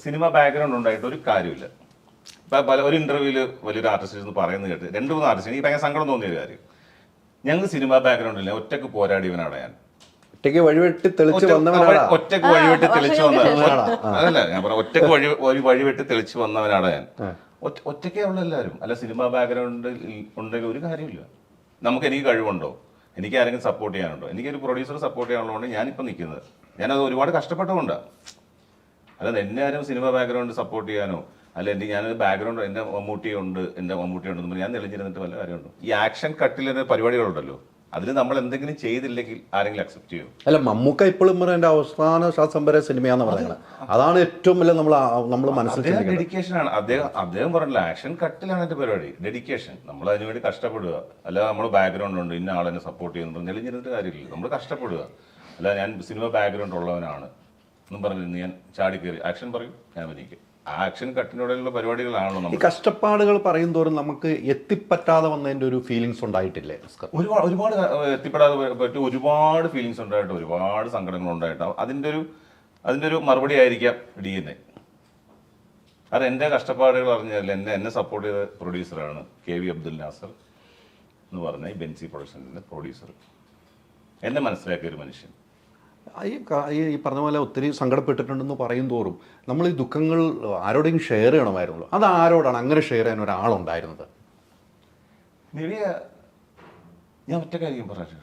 Cinema background ഉണ്ടായിട്ട് ഒരു കാര്യമില്ല. ഇപ്പം പല ഒരു ഇന്റർവ്യൂവിൽ വലിയൊരു ആർട്ടിസ്റ്റ് എന്ന് പറയുന്നത് കേട്ട് രണ്ട് മൂന്ന് ആർട്ടിസ്റ്റ് എനിക്ക് ഭയങ്കര സങ്കടം തോന്നിയ ഒരു കാര്യം. ഞങ്ങൾ സിനിമ ബാക്ക്ഗ്രൗണ്ട് ഇല്ല ഒറ്റയ്ക്ക് പോരാടിയവനാണ് ഞാൻ. ഒറ്റയ്ക്ക് വഴിവെട്ടി തെളിച്ച് വന്നവനാണ്? ഒറ്റയ്ക്ക് വഴിവെട്ടി തെളിച്ച് വന്നവനാണ്? അതല്ല ഞാൻ പറഞ്ഞ ഒറ്റയ്ക്ക് വഴി ഒരു വഴിവെട്ടി തെളിച്ച് വന്നവനാണ് ഞാൻ. ഒറ്റക്കേ ഒറ്റയ്ക്കേ ഉള്ള എല്ലാവരും. അല്ല സിനിമ ബാക്ക്ഗ്രൗണ്ട് ഉണ്ടെങ്കിൽ ഒരു കാര്യമില്ല. നമുക്ക് എനിക്ക് കഴിവുണ്ടോ? എനിക്ക് ആരെങ്കിലും സപ്പോർട്ട് ചെയ്യാനുണ്ടോ? എനിക്കൊരു പ്രൊഡ്യൂസർ സപ്പോർട്ട് ചെയ്യാനുള്ളതുകൊണ്ട് ഞാനിപ്പോൾ നിൽക്കുന്നത് ഞാനത് ഒരുപാട് കഷ്ടപ്പെട്ടുകൊണ്ടാണ് അല്ലാതെ എന്നെ ആരും സിനിമ ബാക്ക്ഗ്രൗണ്ട് സപ്പോർട്ട് ചെയ്യാനോ അല്ല എന്റെ ഞാൻ ബാക്ക്ഗ്രൗണ്ട് എന്റെ മമ്മൂട്ടി ഉണ്ട് എന്റെ മമ്മൂട്ടി ഉണ്ടെന്ന് പറഞ്ഞ് ഞാൻ തെളിഞ്ഞിരുന്നിട്ട് വല്ല കാര്യമുണ്ടോ? ഈ ആക്ഷൻ കട്ടിലെ പരിപാടികളുണ്ടല്ലോ അതിന് നമ്മൾ എന്തെങ്കിലും ചെയ്തില്ലെങ്കിൽ ആരെങ്കിലും അക്സെപ്റ്റ് ചെയ്യും? അല്ല മമ്മൂക്ക ഇപ്പോഴും പറയുന്ന അവസാന ശ്വാസം വരെ സിനിമയാന്ന് പറയുന്നത്. അതാണ് ഏറ്റവും വലിയ നമ്മൾ നമ്മൾ മനസ്സിലാക്കി ഡെഡിക്കേഷൻ ആണ്. അദ്ദേഹം അദ്ദേഹം പറഞ്ഞില്ല ആക്ഷൻ കട്ടിലാണ് എന്റെ പരിപാടി. ഡെഡിക്കേഷൻ നമ്മൾ അതിനുവേണ്ടി കഷ്ടപ്പെടുക. അല്ല നമ്മൾ ബാക്ക്ഗ്രൗണ്ട് ഉണ്ട് ഇന്ന ആളെന്നെ സപ്പോർട്ട് ചെയ്യുന്നു നെളിഞ്ഞിരുന്നിട്ട് കാര്യമില്ല. നമ്മൾ കഷ്ടപ്പെടുക. അല്ല ഞാൻ സിനിമ ബാക്ക്ഗ്രൗണ്ട് ഉള്ളവനാണ്. എന്നും പറഞ്ഞിരുന്നു. ഞാൻ ചാടി കയറി. ആക്ഷൻ പറയും. ഞാൻ അഭിനയിക്കും ആക്ഷൻ കട്ടിനോടെയുള്ള പരിപാടികളാണല്ലോ ഈ നമ്മൾ. കഷ്ടപ്പാടുകൾ പറയും തോറും നമുക്ക് എത്തിപ്പറ്റാതെ വന്നതിന്റെ ഒരു ഫീലിങ്സ് ഉണ്ടായിട്ടില്ലേ? ഒരുപാട് ഒരുപാട് എത്തിപ്പെടാതെ പറ്റും ഒരുപാട് ഫീലിങ്സ് ഉണ്ടായിട്ട് ഒരുപാട് സങ്കടങ്ങൾ ഉണ്ടായിട്ടാവും അതിന്റെ ഒരു അതിന്റെ ഒരു മറുപടി ആയിരിക്കാം ഡി എൻ എ അത് എന്റെ കഷ്ടപ്പാടുകൾ അറിഞ്ഞാൽ എന്നെ എന്നെ സപ്പോർട്ട് ചെയ്ത പ്രൊഡ്യൂസറാണ് കെ വി അബ്ദുൽ നാസർ എന്ന് പറഞ്ഞ ബെൻസി പ്രൊഡക്ഷന്റെ പ്രൊഡ്യൂസർ എന്നെ മനസ്സിലാക്കിയ ഒരു മനുഷ്യൻ. ഈ ഈ പറഞ്ഞ പോലെ ഒത്തിരി സങ്കടപ്പെട്ടിട്ടുണ്ടെന്ന് പറയും തോറും നമ്മൾ ഈ ദുഃഖങ്ങൾ ആരോടെങ്കിലും ഷെയർ ചെയ്യണമായിരുന്നല്ലോ. അത് ആരോടാണ് അങ്ങനെ ഷെയർ ചെയ്യാൻ ഒരാളുണ്ടായിരുന്നത്? നിവിയ ഞാൻ ഒറ്റക്കായിരിക്കും പറഞ്ഞു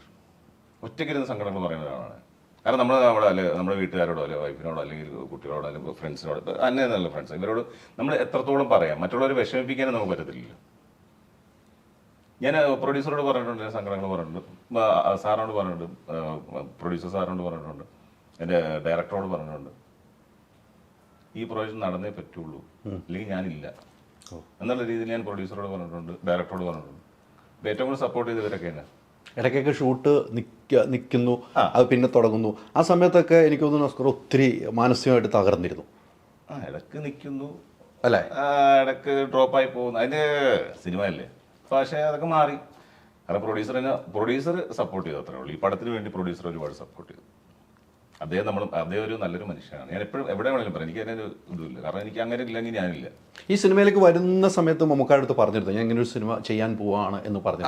ഒറ്റക്കിരുന്ന് സങ്കടങ്ങൾ പറയുന്ന ഒരാളാണ്. കാരണം നമ്മൾ അവിടെ അല്ലെ നമ്മുടെ വീട്ടുകാരോടോ അല്ലെ വൈഫിനോടോ അല്ലെങ്കിൽ കുട്ടികളോടോ അല്ലെങ്കിൽ ഫ്രണ്ട്സിനോടോ അന്നെ നല്ല ഫ്രണ്ട്സ് ഇവരോട് നമ്മൾ എത്രത്തോളം പറയാം? മറ്റുള്ളവരെ വിഷമിപ്പിക്കാനും നമുക്ക് പറ്റത്തില്ലല്ലോ. ഞാൻ പ്രൊഡ്യൂസറോട് പറഞ്ഞിട്ടുണ്ട് എന്റെ സങ്കടങ്ങൾ പറഞ്ഞിട്ടുണ്ട്. സാറിനോട് പറഞ്ഞിട്ടുണ്ട് പ്രൊഡ്യൂസർ സാറിനോട് പറഞ്ഞിട്ടുണ്ട് എന്റെ ഡയറക്ടറോട് പറഞ്ഞിട്ടുണ്ട്. ഈ പ്രോജക്റ്റ് നടന്നേ പറ്റുള്ളൂ. അല്ലെങ്കിൽ ഞാനില്ല. എന്നുള്ള രീതിയിൽ ഞാൻ പ്രൊഡ്യൂസറോട് പറഞ്ഞിട്ടുണ്ട് ഡയറക്ടറോട് പറഞ്ഞിട്ടുണ്ട്. അപ്പോൾ ഏറ്റവും കൂടുതൽ സപ്പോർട്ട് ചെയ്തവരൊക്കെ തന്നെ ഇടയ്ക്കൊക്കെ ഷൂട്ട് നിൽക്ക നിൽക്കുന്നു അത് പിന്നെ തുടങ്ങുന്നു. ആ സമയത്തൊക്കെ എനിക്ക് തോന്നുന്നു ഓസ്കർ ഒത്തിരി മാനസികമായിട്ട് തകർന്നിരുന്നു. ആ ഇടയ്ക്ക് നിൽക്കുന്നു അല്ലേ? ഇടയ്ക്ക് ഡ്രോപ്പായി പോകുന്നു. അതിന്റെ സിനിമ അല്ലേ പക്ഷേ അതൊക്കെ മാറി. കാരണം പ്രൊഡ്യൂസറിനെ പ്രൊഡ്യൂസർ സപ്പോർട്ട് ചെയ്തു അത്രേ ഉള്ളൂ. ഈ പടത്തിന് വേണ്ടി പ്രൊഡ്യൂസർ ഒരുപാട് സപ്പോർട്ട് ചെയ്തു. അദ്ദേഹം നമ്മൾ അദ്ദേഹം ഒരു നല്ലൊരു മനുഷ്യനാണ്. ഞാൻ എപ്പോഴും എവിടെ വേണമെങ്കിലും പറയാം. എനിക്ക് അതിനൊരു ഇതുമില്ല. കാരണം എനിക്ക് അങ്ങനെ ഇല്ലെങ്കിൽ ഞാനില്ല. ഈ സിനിമയിലേക്ക് വരുന്ന സമയത്ത് മമ്മൂക്കാരുടെ അടുത്ത് പറഞ്ഞിരുന്നു? ഞാൻ ഇങ്ങനെ ഒരു സിനിമ ചെയ്യാൻ പോവാണ് എന്ന് പറഞ്ഞു.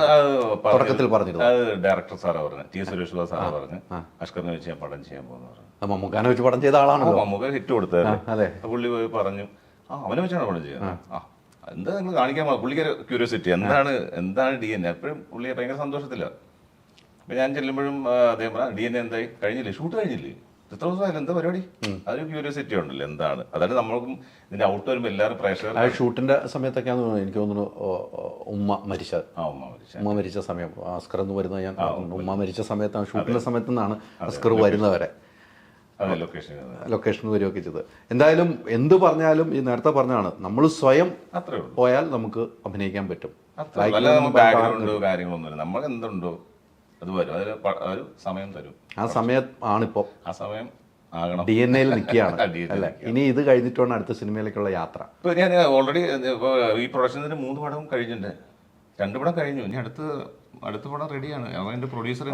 തുടക്കത്തിൽ പറഞ്ഞിരുന്നു. അത് ഡയറക്ടർ സാറാ പറഞ്ഞു ടി സുരേഷ് ബാബു സാറാ പറഞ്ഞു അഷ്കറിനെ വെച്ച് ഞാൻ പടം ചെയ്യാൻ പോകുന്നു പറഞ്ഞു മമ്മൂക്കാനെ വെച്ച് പടം ചെയ്ത ആളാണല്ലോ. മമ്മൂക്ക ഹിറ്റ് കൊടുത്തത് അതെ. പുള്ളി പോയി പറഞ്ഞു ആ അവനെ വെച്ചാണ് പടം ചെയ്യുന്നത്. ആ. എന്താ നിങ്ങൾ കാണിക്കാൻ പുള്ളിക്ക് ക്യൂരിയോസിറ്റി എന്താണ് എന്താണ് ഡി എൻ എ എപ്പോഴും പുള്ളി ഭയങ്കര സന്തോഷത്തില്ല അപ്പൊ ഞാൻ ചെല്ലുമ്പോഴും അദ്ദേഹം പറഞ്ഞു ഡി എൻ എ എന്തായി? കഴിഞ്ഞില്ലേ? ഷൂട്ട് കഴിഞ്ഞില്ലേ? ഇത്ര ദിവസമായാലും എന്താ പരിപാടി? അതൊരു ക്യൂരിയോസിറ്റി ഉണ്ടല്ലോ എന്താണ്? അതായത് നമ്മൾക്കും ഇതിന്റെ ഔട്ട് വരുമ്പോൾ എല്ലാവരും പ്രേക്ഷകർ ആ ഷൂട്ടിന്റെ സമയത്തൊക്കെയാന്ന് തോന്നുന്നു. എനിക്ക് തോന്നുന്നു ഉമ്മ മരിച്ചത് ആ ഉമ്മ മരിച്ച. ഉമ്മ മരിച്ച സമയം. അസ്കർ എന്ന് വരുന്നത് ഞാൻ ഉമ്മ മരിച്ച. സമയത്താണ് ഷൂട്ടിന്റെ സമയത്ത് നിന്നാണ് അസ്കർ വരുന്നവരെ. ലൊക്കേഷൻ ലൊക്കേഷൻ വരികയൊക്കെ ചെയ്തത് എന്തായാലും എന്ത് പറഞ്ഞാലും ഈ നേരത്തെ പറഞ്ഞാണ് നമ്മൾ സ്വയം പോയാൽ നമുക്ക് അഭിനയിക്കാൻ പറ്റും. നമ്മൾ എന്തുണ്ടോ അത് വരും. സമയം തരും. ആ സമയം ആണിപ്പോ. ആ സമയം ഡി എൻ എയിൽ നിൽക്കുകയാണ്. DNA ഇനി ഇത് കഴിഞ്ഞിട്ടാണ് അടുത്ത സിനിമയിലേക്കുള്ള യാത്ര. ഇപ്പൊ ഞാൻ ഓൾറെഡി ഈ പ്രൊഡക്ഷൻ മൂന്ന് പടം കഴിഞ്ഞിട്ടുണ്ട്. രണ്ട് പടം കഴിഞ്ഞു. ഇനി അടുത്ത് അടുത്ത പടം റെഡിയാണ്. അവൻ എന്റെ പ്രൊഡ്യൂസർ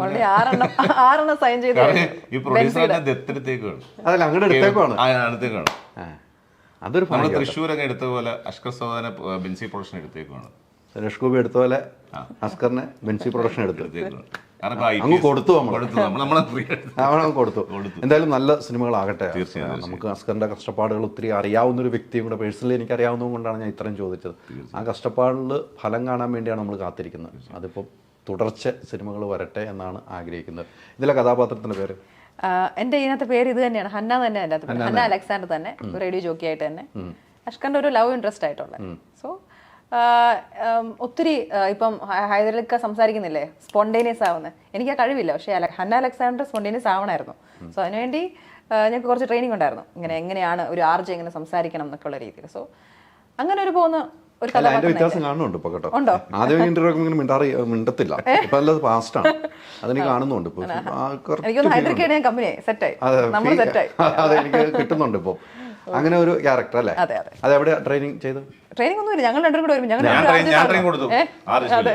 ഈ പ്രൊഡ്യൂസർ ദത്തെടുത്തേക്കാണ് അതല്ല അങ്ങോട്ട് എടുത്തേക്കാണ് അടുത്തേക്കാണ്. അതൊരു നമ്മൾ തൃശ്ശൂർ അങ്ങ് എടുത്ത പോലെ അഷ്കർ സോദാനെ ബെൻസി പ്രൊഡക്ഷൻ എടുത്തേക്കാണ് സുരേഷ് ഗോപി എടുത്ത പോലെ അസ്കറിനെ ബെൻസി പ്രൊഡക്ഷൻ എടുത്തു. എടുത്തേക്കാണ് കാരണം അങ്ങ് കൊടുത്തു നമ്മൾ. കൊടുത്തു. എന്തായാലും നല്ല സിനിമകളാകട്ടെ. തീർച്ചയായും, നമുക്ക് അസ്കറിന്റെ കഷ്ടപ്പാടുകൾ ഒത്തിരി അറിയാവുന്ന ഒരു വ്യക്തിയും കൂടെ പേഴ്സണലി എനിക്ക് അറിയാവുന്നതുകൊണ്ടാണ് ഞാൻ ഇത്രയും ചോദിച്ചത്. ആ കഷ്ടപ്പാടിൽ ഫലം കാണാൻ വേണ്ടിയാണ് നമ്മൾ കാത്തിരിക്കുന്നത്. അതിപ്പോൾ തുടർച്ച സിനിമകൾ വരട്ടെ എന്നാണ് ആഗ്രഹിക്കുന്നത്. ഇതിലെ കഥാപാത്രത്തിന്റെ പേര്? എന്റെ എന്റെ ഇതിനകത്ത് പേര് ഇത് തന്നെയാണ്. ഹന്ന തന്നെ. ഹന്ന അലക്സാണ്ടർ തന്നെ റേഡിയോ ജോക്കി ആയിട്ട് തന്നെ. അഷ്കന്റെ ഒരു ലവ് ഇൻട്രസ്റ്റ് ആയിട്ടുള്ള. സോ ഒത്തിരി ഇപ്പം ഹൈദരലിക്ക സംസാരിക്കുന്നില്ലേ? സ്പോണ്ടേനിയസ് ആവുന്നത് എനിക്ക് ആ കഴിവില്ല. പക്ഷേ ഹന്ന അലക്സാണ്ടർ സ്പോണ്ടേനിയസ് ആവണമായിരുന്നു സോ അതിനുവേണ്ടി ഞങ്ങൾക്ക് കുറച്ച് ട്രെയിനിങ് ഉണ്ടായിരുന്നു. ഇങ്ങനെ എങ്ങനെയാണ് ഒരു ആർജ് എങ്ങനെ സംസാരിക്കണം എന്നൊക്കെ ഉള്ള രീതിയിൽ. സോ അങ്ങനെ ഒരു പോകുന്ന ഒരു അതിന്റെ വ്യത്യാസം കാണുന്നുണ്ട് ഇപ്പൊ കേട്ടോ? ആദ്യം ഇന്റർവ്യൂ ഇങ്ങനെ മിണ്ടാറി മിണ്ടത്തില്ല. ഇപ്പൊ പാസ്റ്റ് ആണ്. അതെനിക്ക് കാണുന്നുണ്ട് ഇപ്പൊ. അതെ എനിക്ക് കിട്ടുന്നുണ്ട് ഇപ്പൊ. അങ്ങനെ ഒരു ക്യാരക്ടർ അല്ലേ? അതെ, അതെ. അത് എവിടെ ട്രെയിനിങ് ചെയ്തു? ട്രെയിനിങ് ഒന്നുമില്ല ഞങ്ങൾ രണ്ടും കൂടെ വരും ഞങ്ങൾ train കൊടുത്തു. അതെ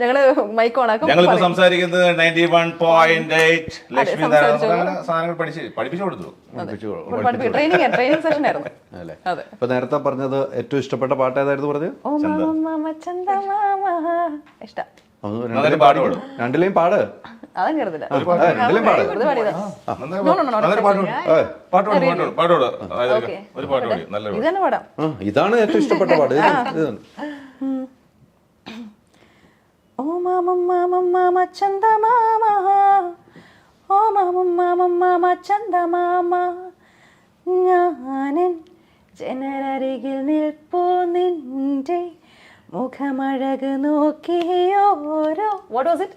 ഞങ്ങൾ മൈക്ക് ഓണാക്കും ഞങ്ങളിപ്പോ പറയും. സംസാരിക്കുന്നത് ninety one point eight Lakshmi. സാധനങ്ങൾ പഠിച്ച് പഠിപ്പിച്ചു കൊടുത്തു. പഠിപ്പിച്ചു ട്രെയിനിങ് ട്രെയിനിങ് സെഷൻ ആയിരുന്നു. അല്ലേ അതെ. ഇപ്പൊ നേരത്തെ പറഞ്ഞത് ഏറ്റവും ഇഷ്ടപ്പെട്ട പാട്ട് ഏതായിരുന്നു പറഞ്ഞത്? ഓ മാമ മാമ ചന്ദ മാമ ഇഷ്ടം ഒന്ന് രണ്ടിലെയും പാട്. അതും ആ, രണ്ടിലെയും പാട്. ഇതാണ് ഏറ്റവും ഇഷ്ടപ്പെട്ട പാട് ഓ മാമം മാമം മാമ ചന്ദ മാമ. ഓ മാമം മാമം മാമ ചന്ദ മാമ. ഞാനൻ ജനരരികിൽ നിൽപ്പൂ നിന്റെ മുഖമഴക് നോക്കിയോരോ വാട്ട് വാസ് ഇറ്റ്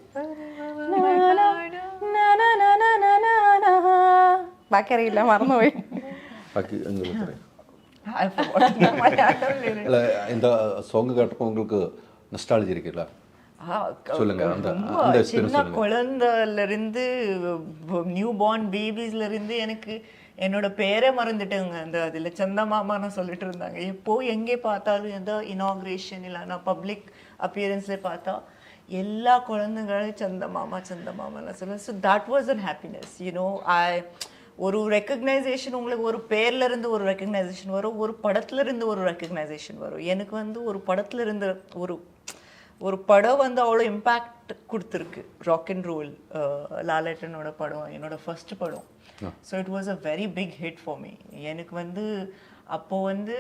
ബാക്കി അറിയില്ല മറന്നുപോയി ബാക്കി നിങ്ങൾക്ക് പറയാം I forgot the Malayalam lyrics. இல்ல இந்த சாங் கேட்டப்போ உங்களுக்கு நஸ்டாலஜி இருக்குல்ல ஆ, க- சொல்லுங்க, அந்த- ரொம்ப அந்த experience சின்ன சொல்லுங்க. குழந்தைல இருந்து நியூ பார்ன் பேபிஸ்ல இருந்து எனக்கு என்னோட பேரே மறந்துட்டேங்க அந்த அதில் சந்தமாமான்னு சொல்லிட்டு இருந்தாங்க எப்போ எங்கே பார்த்தாலும் எந்த இனாக்ரேஷன் இல்லைன்னா பப்ளிக் அப்பியரன்ஸில் பார்த்தா எல்லா குழந்தைங்களும் சந்தமாமா சந்தமாமான்னு சொல்லுவேன் so that was an happiness you know I ஒரு ரெக்கக்னைசேஷன் உங்களுக்கு ஒரு பேர்ல இருந்து ஒரு ரெக்கக்னைசேஷன் வரும் ஒரு படத்துல இருந்து ஒரு ரெக்கக்னைசேஷன் வரும். எனக்கு வந்து ஒரு படத்துல இருந்து ஒரு ஒரு படம் வந்து அவ்வளோ இம்பேக்ட் கொடுத்துருக்கு. ராக் அண்ட் ரோல் லாலேட்டனோட படம் என்னோட ஃபர்ஸ்ட் படம். So it was a very big hit for me எனக்கு வந்து அப்போ வந்து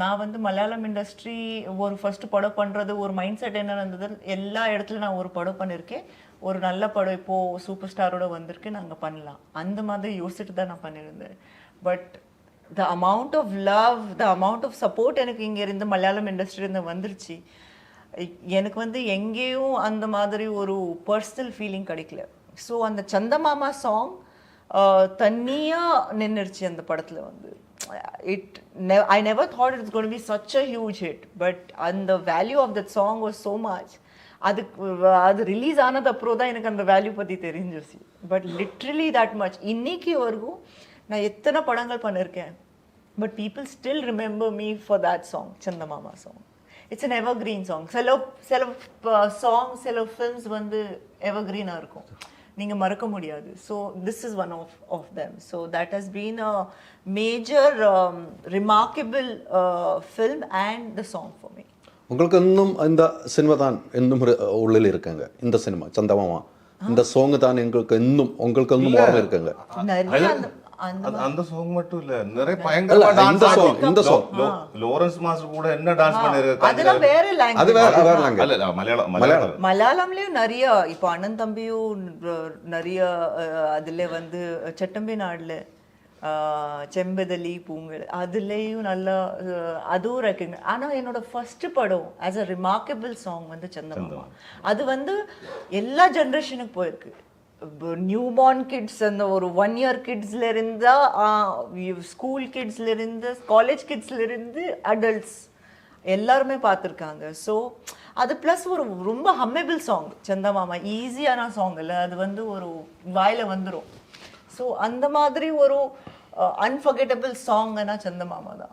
நான் வந்து மலையாளம் இண்டஸ்ட்ரி ஒரு ஃபர்ஸ்ட் படம் பண்றது ஒரு மைண்ட் செட் என்ன இருந்தது எல்லா இடத்துலையும் நான் ஒரு படம் பண்ணியிருக்கேன் ஒரு நல்ல படம் இப்போது சூப்பர் ஸ்டாரோட வந்திருக்கு நாங்கள் பண்ணலாம். அந்த மாதிரி யோசிச்சுட்டு தான் நான் பண்ணியிருந்தேன். But the amount of love the amount of support எனக்கு இங்கே இருந்து மலையாளம் இண்டஸ்ட்ரியிலேருந்து வந்துருச்சு. எனக்கு வந்து எங்கேயும் அந்த மாதிரி ஒரு பர்சனல் ஃபீலிங் கிடைக்கல. ஸோ அந்த சந்தமாமா சாங் தனியாக நின்றுச்சு அந்த படத்தில் வந்து. It I never thought it's gonna be such a huge hit but அந்த value of that song was so much அதுக்கு அது ரிலீஸ் ஆனது அப்புறம் தான் எனக்கு அந்த வேல்யூ பற்றி தெரிஞ்சிருச்சு. பட் லிட்ரலி தட் மச் இன்னைக்கு வரைக்கும் நான் எத்தனை படங்கள் பண்ணியிருக்கேன் but people still remember me for that song Chandamama song it's an evergreen song சில சில சாங் சில ஃபில்ம்ஸ் வந்து எவர் கிரீனாக இருக்கும். நீங்கள் மறக்க முடியாது. So this is one of of them so that has been a major remarkable film and the song for me உங்களுக்கு இன்னும் இந்த சினிமா தான் இன்னும் ஒரு உள்ளில் இருக்குங்க இந்த சினிமா சந்தமாமா இந்த சாங் தான் எங்களுக்கு இன்னும் உங்களுக்கு இன்னும் ஓரம் இருக்குங்க நிறைய அந்த அந்த அது- அந்த சாங் மட்டும் இல்ல நிறைய இல்ல, பயங்கரமா இந்த டான்ஸ் song, இந்த song. ലോറൻസ് മാസ്റ്റർ கூட என்ன டான்ஸ் பண்ணிருக்கு அதெல்லாம் வேற அது லாங்குவேஜ் வேற வேற language. அல்ல இல்ல, மலையாளம் மலையாளம் மலையாளம்லயும் நிறைய இப்போ அண்ணன் தம்பியும் ந- நிறைய அஹ், அதுல வந்து சட்டம்பி நாடுல ஆஹ், செம்பதலி பூங்கல் அதுலேயும் நல்லா அதுவும் ரெக்கக்னை ஆனால் என்னோட ஃபர்ஸ்ட் படம் ஆஸ் அ ரிமார்க்கபிள் சாங் வந்து சந்தமாமா. அது வந்து எல்லா ஜென்ரேஷனுக்கு போயிருக்கு. நியூ பார்ன் கிட்ஸ் அந்த ஒரு ஒன் இயர் கிட்ஸ்ல இருந்தா ஸ்கூல் கிட்ஸ்ல இருந்து காலேஜ் கிட்ஸ்ல இருந்து அடல்ட்ஸ் எல்லாருமே பார்த்துருக்காங்க. ஸோ அது ப்ளஸ் ஒரு ரொம்ப ஹம்மெபிள் சாங் சந்தமாமா. ஈஸியான சாங் இல்லை அது வந்து ஒரு வாயில வந்துடும் ஸோ அந்த மாதிரி ஒரு அன்ஃபர்கெட்டபிள் சாங்னா சந்தமாமா தான்.